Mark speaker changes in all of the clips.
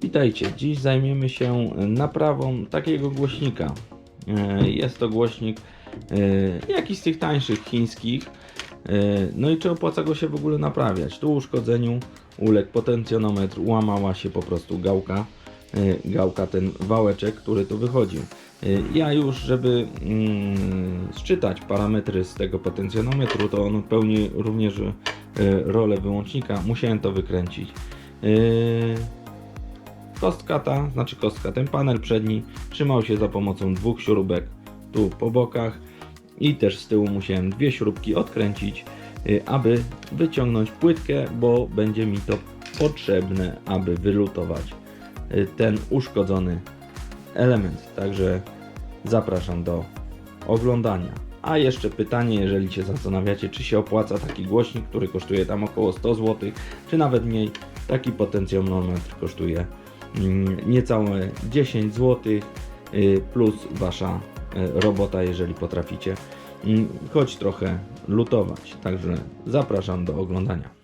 Speaker 1: Witajcie, dziś zajmiemy się naprawą takiego głośnika. E, Jest to głośnik e, jakiś z tych tańszych chińskich. E, No i czy opłaca go się w ogóle naprawiać? Tu uszkodzeniu uległ potencjonometr, łamała się po prostu gałka, gałka ten wałeczek, który tu wychodził. Ja już, żeby mm, szczytać parametry z tego potencjonometru, to on pełni również rolę wyłącznika, musiałem to wykręcić. Kostka ta, znaczy kostka, ten panel przedni trzymał się za pomocą dwóch śrubek tu po bokach i też z tyłu musiałem dwie śrubki odkręcić, y, aby wyciągnąć płytkę, bo będzie mi to potrzebne, aby wylutować y, ten uszkodzony element. Także zapraszam do oglądania. A jeszcze pytanie, jeżeli się zastanawiacie, czy się opłaca taki głośnik, który kosztuje tam około 100 zł, czy nawet mniej, taki potencjometr kosztuje niecałe 10 zł y, plus wasza y, robota, jeżeli potraficie mm, choć trochę lutować. Także zapraszam do oglądania.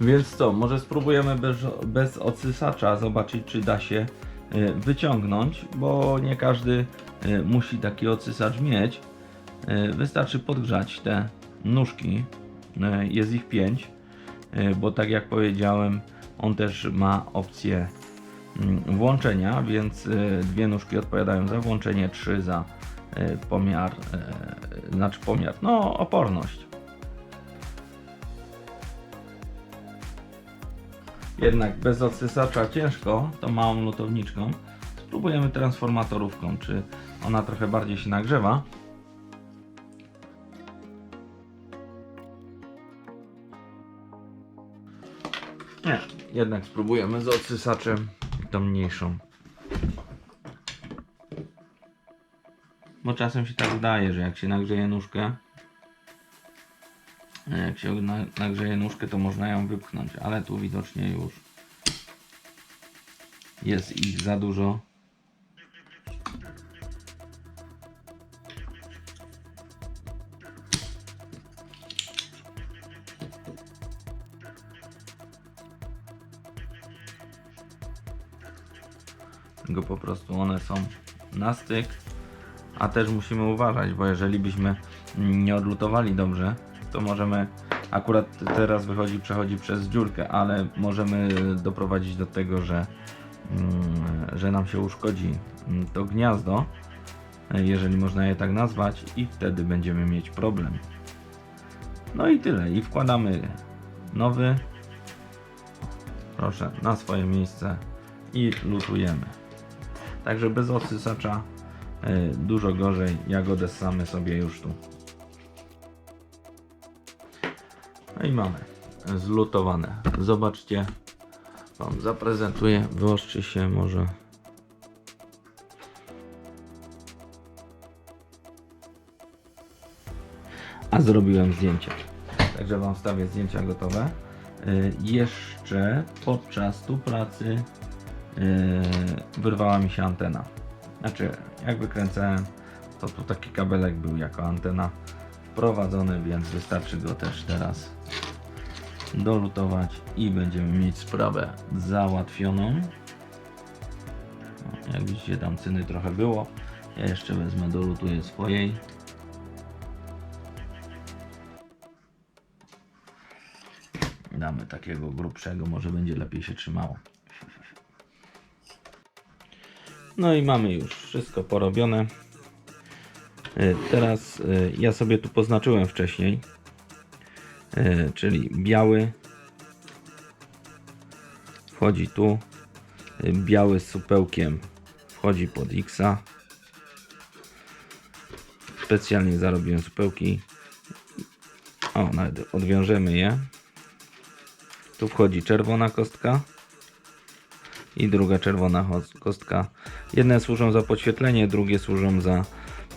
Speaker 1: Więc co, może spróbujemy bez, bez odsysacza zobaczyć, czy da się y, wyciągnąć, bo nie każdy musi taki odsysacz mieć. Y, Wystarczy podgrzać te nóżki, y, jest ich 5, bo tak jak powiedziałem, on też ma opcję mm, włączenia, więc dwie nóżki odpowiadają za włączenie, trzy za pomiar, znaczy pomiar, no oporność. Jednak bez odsysacza ciężko, tą małą lutowniczką. Spróbujemy transformatorówką, czy ona trochę bardziej się nagrzewa. Nie, jednak spróbujemy z odsysaczem tą mniejszą. Bo czasem się tak zdaje, że jak się nagrzeje nóżkę, jak się na- nagrzeje nóżkę, to można ją wypchnąć, ale tu widocznie już jest ich za dużo. Tylko po prostu one są na styk, a też musimy uważać, bo jeżeli byśmy nie odlutowali dobrze, to możemy, akurat teraz wychodzi, przechodzi przez dziurkę, ale możemy doprowadzić do tego, że, mm, że nam się uszkodzi to gniazdo, jeżeli można je tak nazwać i wtedy będziemy mieć problem. No i tyle. I wkładamy nowy, proszę, na swoje miejsce i lutujemy. Także bez odsysacza y, dużo gorzej, jak odessamy sobie już tu. No i mamy zlutowane. Zobaczcie, Wam zaprezentuję, wyostrzy się może. A zrobiłem zdjęcia. Także Wam wstawię zdjęcia gotowe. Y, Jeszcze podczas tu pracy yy, wyrwała mi się antena. Znaczy, jak wykręcałem, to tu taki kabelek był jako antena wprowadzony, więc wystarczy go też teraz dolutować i będziemy mieć sprawę załatwioną. O, jak widzicie, tam cyny trochę było. Ja jeszcze wezmę, dolutuję swojej. Damy takiego grubszego, może będzie lepiej się trzymało. No i mamy już wszystko porobione. Y, Teraz y, ja sobie tu poznaczyłem wcześniej, y, czyli biały wchodzi tu, biały z supełkiem wchodzi pod X. Specjalnie zarobiłem supełki. O, nawet odwiążemy je. Tu wchodzi czerwona kostka i druga czerwona kostka. Jedne służą za podświetlenie, drugie służą za,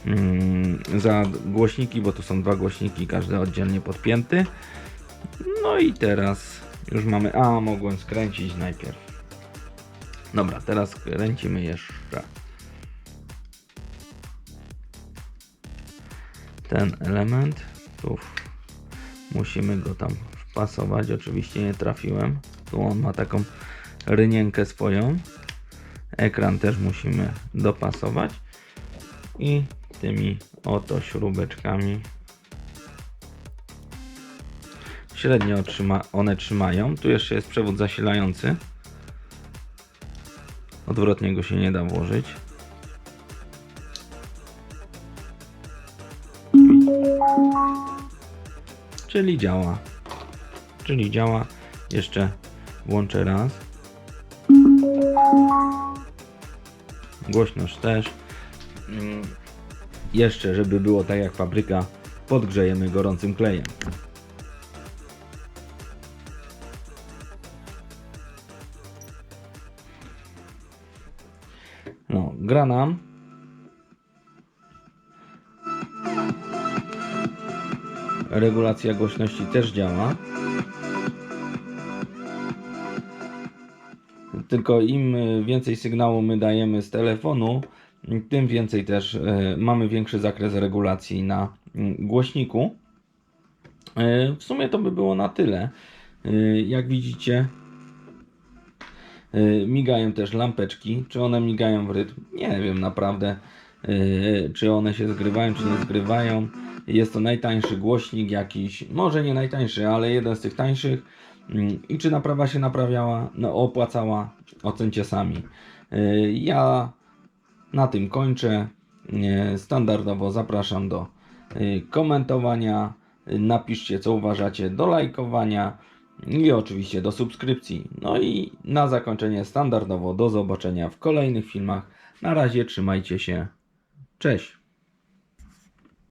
Speaker 1: mm, za głośniki, bo tu są dwa głośniki, każdy oddzielnie podpięty. No i teraz już mamy. A, mogłem skręcić najpierw. Dobra, teraz kręcimy jeszcze. ten element. Tu musimy go tam wpasować. Oczywiście nie trafiłem. Tu on ma taką rynienkę swoją. Ekran też musimy dopasować. I tymi oto śrubeczkami średnio trzyma, one trzymają. Tu jeszcze jest przewód zasilający. Odwrotnie go się nie da włożyć. Czyli działa. Czyli działa. Jeszcze włączę raz. Głośność też. Mm, Jeszcze, żeby było tak jak fabryka, podgrzejemy gorącym klejem. No, gra nam. Regulacja głośności też działa. Tylko im y, więcej sygnału my dajemy z telefonu, tym więcej też y, mamy większy zakres regulacji na mm, głośniku. Y, W sumie to by było na tyle. Jak widzicie, migają też lampeczki. Czy one migają w rytm? Nie wiem naprawdę, czy one się zgrywają, czy nie zgrywają. Jest to najtańszy głośnik jakiś, może nie najtańszy, ale jeden z tych tańszych. Mm, I czy naprawa się naprawiała? No opłacała, ocencie sami. Y, Ja na tym kończę. Y, Standardowo zapraszam do y, komentowania. Napiszcie co uważacie, do lajkowania i oczywiście do subskrypcji. No i na zakończenie standardowo do zobaczenia w kolejnych filmach. Na razie trzymajcie się. Cześć.